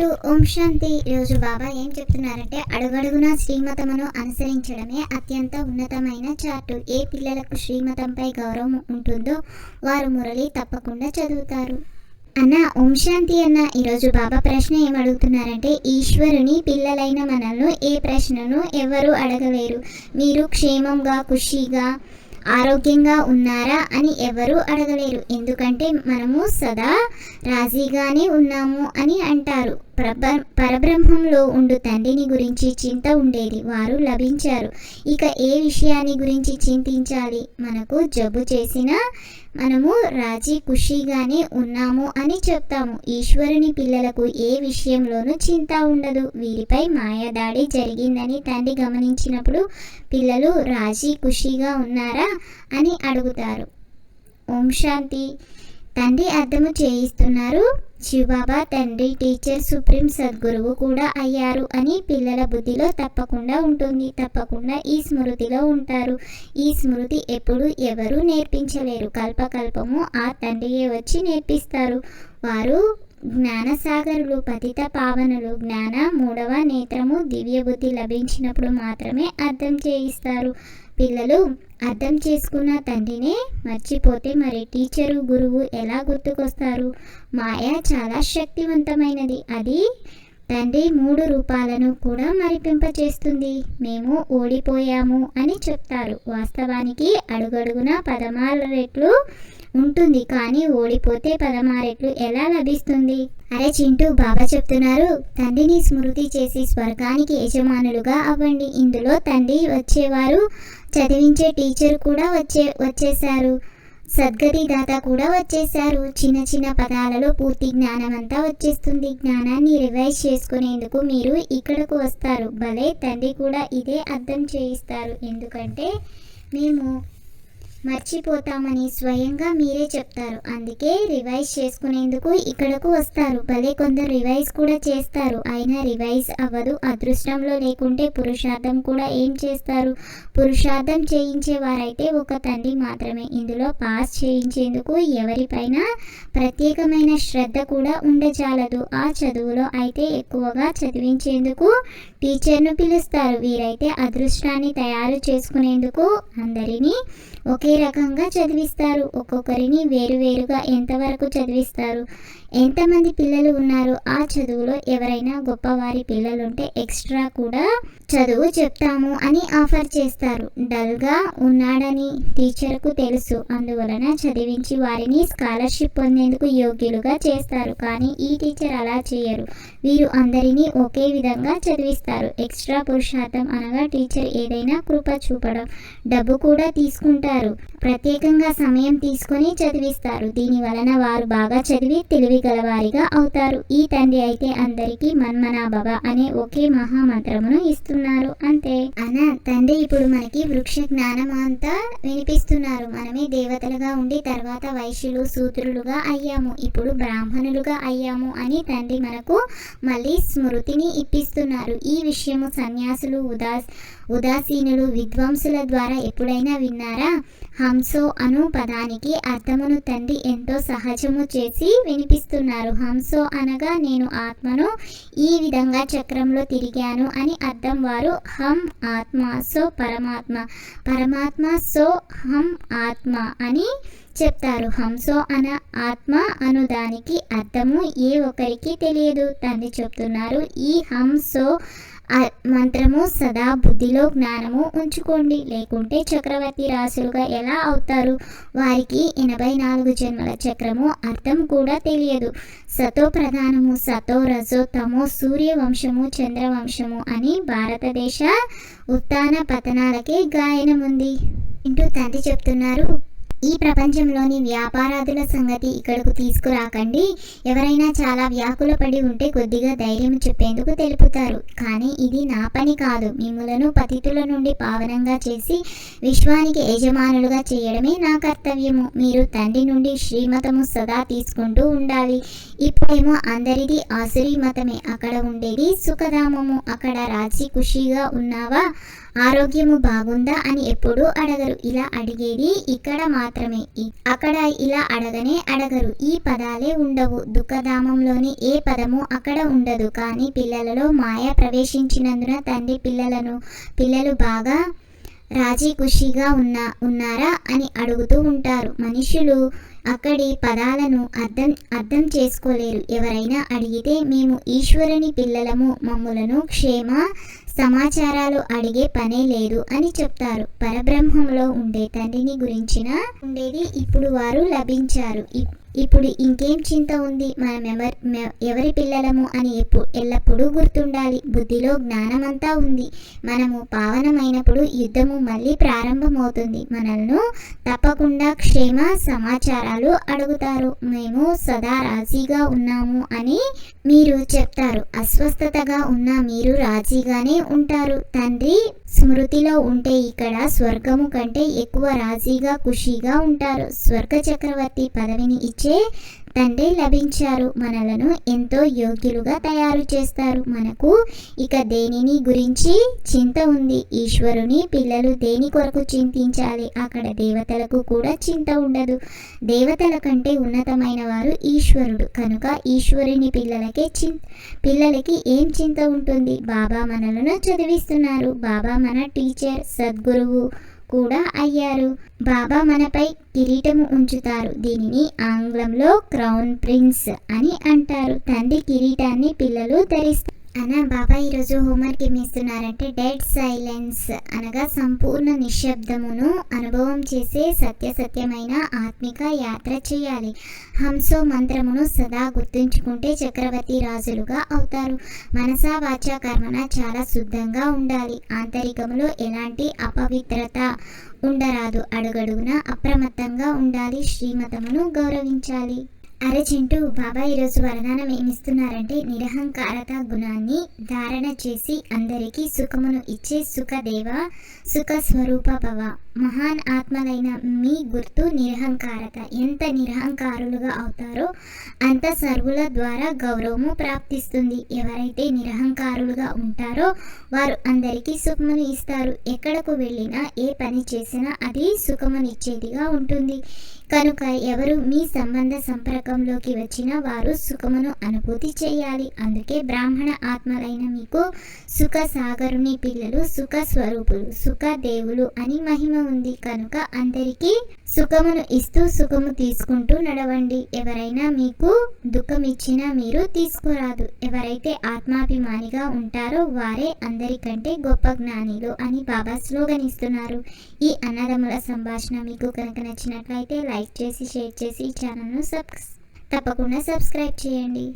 చింటూ ఓం శాంతి. ఈరోజు బాబా ఏం చెప్తున్నారంటే అడుగడుగున శ్రీమతమును అనుసరించడమే అత్యంత ఉన్నతమైన చాటు. ఏ పిల్లలకు శ్రీమతంపై గౌరవం ఉంటుందో వారు మురళి తప్పకుండా చదువుతారు. అన్న ఓం శాంతి అన్న ఈరోజు బాబా ప్రశ్న ఏం అడుగుతున్నారంటే ఈశ్వరుని పిల్లలైన మనల్ని ఏ ప్రశ్నను ఎవరు అడగలేరు. మీరు క్షేమంగా ఖుషీగా ఆరోగ్యంగా ఉన్నారా అని ఎవరు అడగలేరు. ఎందుకంటే మనము సదా రాజీగానే ఉన్నాము అని అంటారు. ప్రభ పరబ్రహ్మంలో ఉండు తండ్రిని గురించి చింత ఉండేది వారు లభించారు. ఇక ఏ విషయాన్ని గురించి చింతించాలి? మనకు జబ్బు చేసిన మనము రాజీ ఖుషీగానే ఉన్నాము అని చెప్తాము. ఈశ్వరుని పిల్లలకు ఏ విషయంలోనూ చింత ఉండదు. వీరిపై మాయాదాడి జరిగిందని తండ్రి గమనించినప్పుడు పిల్లలు రాజీ ఖుషీగా ఉన్నారా అని అడుగుతారు. ఓం శాంతి. తండ్రి అర్థము చేయిస్తున్నారు. శివబాబా తండ్రి టీచర్ సుప్రీం సద్గురువు కూడా అయ్యారు అని పిల్లల బుద్ధిలో తప్పకుండా ఉంటుంది. తప్పకుండా ఈ స్మృతిలో ఉంటారు. ఈ స్మృతి ఎప్పుడు ఎవరు నేర్పించలేరు. కల్పకల్పము ఆ తండ్రియే వచ్చి నేర్పిస్తారు. వారు జ్ఞానసాగరులు పతిత పావనులు. జ్ఞాన మూడవ నేత్రము దివ్య బుద్ధి లభించినప్పుడు మాత్రమే అర్థం చేయిస్తారు. పిల్లలు అర్థం చేసుకున్న తండ్రినే మర్చిపోతే మరి టీచరు గురువు ఎలా గుర్తుకొస్తారు? మాయ చాలా శక్తివంతమైనది. అది తండ్రి మూడు రూపాలను కూడా మరిపింపచేస్తుంది. మేము ఓడిపోయాము అని చెప్తారు. వాస్తవానికి అడుగడుగున పదమారు రెట్లు ఉంటుంది. కానీ ఓడిపోతే పదమారెట్లు ఎలా లభిస్తుంది? అరే చింటూ బాబా చెప్తున్నారు. తండ్రిని స్మృతి చేసి స్వర్గానికి యజమానులుగా అవ్వండి. ఇందులో తండ్రి వచ్చేవారు చదివించే టీచర్ కూడా వచ్చే వచ్చేసారు సద్గతి దాత కూడా వచ్చేసారు చిన్న చిన్న పదాలలో పూర్తి జ్ఞానం అంతా వచ్చేస్తుంది. జ్ఞానాన్ని రివైజ్ చేసుకునేందుకు మీరు ఇక్కడకు వస్తారు. భలే తండ్రి కూడా ఇదే అర్థం చేయిస్తారు. ఎందుకంటే మేము మర్చిపోతామని స్వయంగా మీరే చెప్తారు. అందుకే రివైజ్ చేసుకునేందుకు ఇక్కడకు వస్తారు. భలే కొందరు రివైజ్ కూడా చేస్తారు. అయినా రివైజ్ అవ్వదు. అదృష్టంలో లేకుంటే పురుషార్థం కూడా ఏం చేస్తారు? పురుషార్థం చేయించేవారైతే ఒక తండ్రి మాత్రమే. ఇందులో పాస్ చేయించేందుకు ఎవరిపైన ప్రత్యేకమైన శ్రద్ధ కూడా ఉండజాలదు. ఆ చదువులో అయితే ఎక్కువగా చదివించేందుకు టీచర్ను పిలుస్తారు. వీరైతే అదృష్టాన్ని తయారు చేసుకునేందుకు అందరినీ ఒకే రకంగా చదివిస్తారు. ఒక్కొక్కరిని వేరువేరుగా ఎంతవరకు చదివిస్తారు? ఎంతమంది పిల్లలు ఉన్నారు? ఆ చదువులో ఎవరైనా గొప్పవారి పిల్లలుంటే ఎక్స్ట్రా కూడా చదువు చెప్తాము అని ఆఫర్ చేస్తారు. డల్గా ఉన్నాడని టీచర్కు తెలుసు. అందువలన చదివించి వారిని స్కాలర్షిప్ పొందేందుకు యోగ్యులుగా చేస్తారు. కానీ ఈ టీచర్ అలా చేయరు. వీరు అందరినీ ఒకే విధంగా చదివిస్తారు. ఎక్స్ట్రా పురుషార్థం అనగా టీచర్ ఏదైనా కృప చూపడం డబ్బు కూడా తీసుకుంటారు. ప్రత్యేకంగా సమయం తీసుకొని చదివిస్తారు. దీని వలన వారు బాగా చదివి తెలివి గలవారిగా అవుతారు. ఈ తండ్రి అయితే అందరికీ మన్మనాభవ అనే ఒకే మహామంత్రమును ఇస్తున్నారు. అంతే. అనా తండ్రి ఇప్పుడు మనకి వృక్ష జ్ఞానం అంతా వినిపిస్తున్నారు. మనమే దేవతలుగా ఉండి తర్వాత వైశ్యులు సూత్రులుగా అయ్యాము. ఇప్పుడు బ్రాహ్మణులుగా అయ్యాము అని తండ్రి మనకు మళ్ళీ స్మృతిని ఇప్పిస్తున్నారు. ఈ విషయము సన్యాసులు ఉదాస్ ఉదాసీనులు విద్వాంసుల ద్వారా ఎప్పుడైనా విన్నారా? హంసో అను పదానికి అర్థమును తండ్రి ఎంతో సహజము చేసి వినిపిస్తున్నారు. హంసో అనగా నేను ఆత్మను ఈ విధంగా చక్రంలో తిరిగాను అని అర్థం వారు. హం ఆత్మ సో పరమాత్మ. పరమాత్మ సో హం ఆత్మ అని చెప్తారు. హంసో అన ఆత్మ అను దానికి అర్థము ఏ ఒక్కరికి తెలియదు. తండ్రి చెప్తున్నారు. ఈ హంసో మంత్రము సదా బుద్ధిలో జ్ఞానము ఉంచుకోండి. లేకుంటే చక్రవర్తి రాసులుగా ఎలా అవుతారు? వారికి ఎనభై నాలుగు జన్మల చక్రము అర్థం కూడా తెలియదు. సతో ప్రధానము సతో రజో తమో సూర్యవంశము చంద్రవంశము అని భారతదేశ ఉత్తాన పతనాలకే గాయనం ఉంది ఇంటూ తండ్రి చెప్తున్నారు ఈ ప్రపంచంలోని వ్యాపారాదుల సంగతి ఇక్కడకు తీసుకురాకండి. ఎవరైనా చాలా వ్యాకుల పడి ఉంటే కొద్దిగా ధైర్యం చెప్పేందుకు తెలుపుతారు. కానీ ఇది నా పని కాదు. మిమ్మలను పతితుల నుండి పావనంగా చేసి విశ్వానికి యజమానులుగా చేయడమే నా కర్తవ్యము. మీరు తండ్రి నుండి శ్రీమతము సదా తీసుకుంటూ ఉండాలి. ఇప్పుడేమో అందరిది ఆసురీ మతమే అక్కడ ఉండేది సుఖధామము. అక్కడ రాజీ ఖుషీగా ఉన్నావా? ఆరోగ్యము బాగుందా అని ఎప్పుడూ అడగరు. ఇలా అడిగేది ఇక్కడ మాత్రమే. అక్కడ ఇలా అడగనే అడగరు. ఈ పదాలే ఉండవు. దుఃఖధామంలోని ఏ పదము అక్కడ ఉండదు. కానీ పిల్లలలో మాయ ప్రవేశించినందున తండ్రి పిల్లలను పిల్లలు బాగా రాజీ ఖుషిగా ఉన్నా ఉన్నారా అని అడుగుతూ ఉంటారు. మనుషులు అక్కడి పదాలను అర్థం అర్థం చేసుకోలేరు. ఎవరైనా అడిగితే మేము ఈశ్వరుని పిల్లలము మమ్ములను క్షేమ సమాచారాలు అడిగే పనే లేదు అని చెప్తారు. పరబ్రహ్మంలో ఉండే తండ్రిని గురించిన ఉండేది ఇప్పుడు వారు లభించారు. ఇప్పుడు ఇంకేం చింత ఉంది? మనం ఎవరి ఎవరి పిల్లలము అని ఎప్పుడు ఎల్లప్పుడూ గుర్తుండాలి. బుద్ధిలో జ్ఞానమంతా ఉంది. మనము పావనమైనప్పుడు యుద్ధము మళ్ళీ ప్రారంభమవుతుంది. మనల్ని తప్పకుండా క్షేమ సమాచారాలు అడుగుతారు. మేము సదా రాజీగా ఉన్నాము అని మీరు చెప్తారు. అస్వస్థతగా ఉన్న మీరు రాజీగానే ఉంటారు. తండ్రి స్మృతిలో ఉంటే ఇక్కడ స్వర్గము కంటే ఎక్కువ రాజీగా ఖుషీగా ఉంటారు. స్వర్గ చక్రవర్తి పదవిని ఇచ్చి తండ్రి లభించారు. మనలను ఎంతో యోగ్యులుగా తయారు చేస్తారు. మనకు ఇక దేనిని గురించి చింత ఉంది. ఈశ్వరుని పిల్లలు దేని కొరకు చింతించాలి? అక్కడ దేవతలకు కూడా చింత ఉండదు. దేవతల కంటే ఉన్నతమైన వారు ఈశ్వరుడు. కనుక ఈశ్వరుని పిల్లలకే చిం పిల్లలకి ఏం చింత ఉంటుంది? బాబా మనలను చదివిస్తున్నారు. బాబా మన టీచర్ సద్గురువు కూడా అయ్యారు. బాబా మనపై కిరీటము ఉంచుతారు. దీనిని ఆంగ్లంలో క్రౌన్ ప్రిన్స్ అని అంటారు. తండ్రి కిరీటాన్ని పిల్లలు ధరిస్తారు. అనా బాబా ఈరోజు హోంవర్క్ ఏమి ఇస్తున్నారంటే డెడ్ సైలెన్స్ అనగా సంపూర్ణ నిశ్శబ్దమును అనుభవం చేసే సత్యసత్యమైన ఆత్మిక యాత్ర చేయాలి. హంసో మంత్రమును సదా గుర్తుంచుకుంటే చక్రవర్తి రాజులుగా అవుతారు. మనసా వాచా కర్మన చాలా శుద్ధంగా ఉండాలి. ఆంతరికంలో ఎలాంటి అపవిత్రత ఉండరాదు. అడుగడుగున అప్రమత్తంగా ఉండాలి. శ్రీమతమును గౌరవించాలి. అరే చింటూ బాబా ఈరోజు వరదానం ఏమిస్తున్నారంటే నిరహంకారత గుణాన్ని ధారణ చేసి అందరికీ సుఖమును ఇచ్చే సుఖదేవ సుఖ స్వరూప భవ మహాన్ ఆత్మలైన మీ గుర్తు నిరహంకారత. ఎంత నిరహంకారులుగా అవుతారో అంత సర్వుల ద్వారా గౌరవము ప్రాప్తిస్తుంది. ఎవరైతే నిరహంకారులుగా ఉంటారో వారు అందరికీ సుఖమును ఇస్తారు. ఎక్కడకు వెళ్ళినా ఏ పని చేసినా అది సుఖమునిచ్చేదిగా ఉంటుంది. కనుక ఎవరు మీ సంబంధ సంపర్కంలోకి వచ్చినా వారు సుఖమును అనుభూతి చేయాలి. అందుకే బ్రాహ్మణ ఆత్మలైన మీకు సుఖ సాగరుని పిల్లలు సుఖ స్వరూపులు సుఖ దేవులు అని మహిమ ఉంది. కనుక అందరికీ సుఖమును ఇస్తూ సుఖము తీసుకుంటూ నడవండి. ఎవరైనా మీకు దుఃఖం ఇచ్చినా మీరు తీసుకురాదు. ఎవరైతే ఆత్మాభిమానిగా ఉంటారో వారే అందరికంటే గొప్ప జ్ఞానిలు అని బాబా స్లోగన్ ఇస్తున్నారు ఈ అన్నదమ్ముల సంభాషణ మీకు కనుక నచ్చినట్లయితే లైక్ చేసి షేర్ చేసి ఈ ఛానల్ను సబ్ తప్పకుండా సబ్స్క్రైబ్ చేయండి.